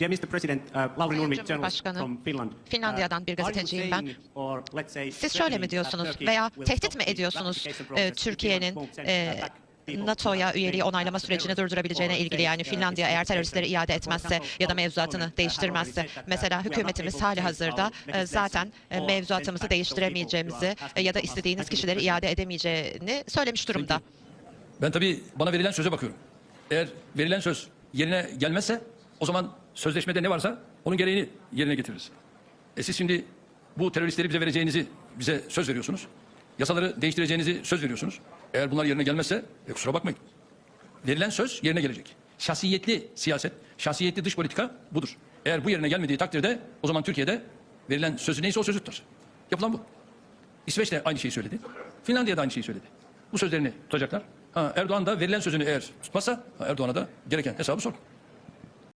Dear Mr. President, uh, Lauri Nurmi, journalist from Finland. Finlandiya'dan bir Uh, are you gazeteciyim ben. Siz şöyle mi threatening that diyorsunuz veya tehdit mi ediyorsunuz e, Türkiye'nin e, NATO'ya üyeliği onaylama sürecini terrorists durdurabileceğine or ilgili yani uh, Finlandiya eğer teröristleri iade For etmezse example, ya da our mevzuatını government, uh, değiştirmezse have already said that, mesela uh, hükümetimiz hali change hazırda our e, zaten or mevzuatımızı değiştiremeyeceğimizi ya da istediğiniz kişileri the iade edemeyeceğini söylemiş durumda. Ben tabii bana verilen söze bakıyorum. Eğer verilen söz yerine gelmezse o zaman sözleşmede ne varsa onun gereğini yerine getiririz. E siz şimdi bu teröristleri bize vereceğinizi bize söz veriyorsunuz. Yasaları değiştireceğinizi söz veriyorsunuz. Eğer bunlar yerine gelmezse e, kusura bakmayın. Verilen söz yerine gelecek. Şahsiyetli siyaset, şahsiyetli dış politika budur. Eğer bu yerine gelmediği takdirde o zaman Türkiye'de verilen sözü neyse o sözü tutar. Yapılan bu. İsveç de aynı şeyi söyledi. Finlandiya da aynı şeyi söyledi. Bu sözlerini tutacaklar. Ha, Erdoğan da verilen sözünü eğer tutmazsa Erdoğan'a da gereken hesabı sor.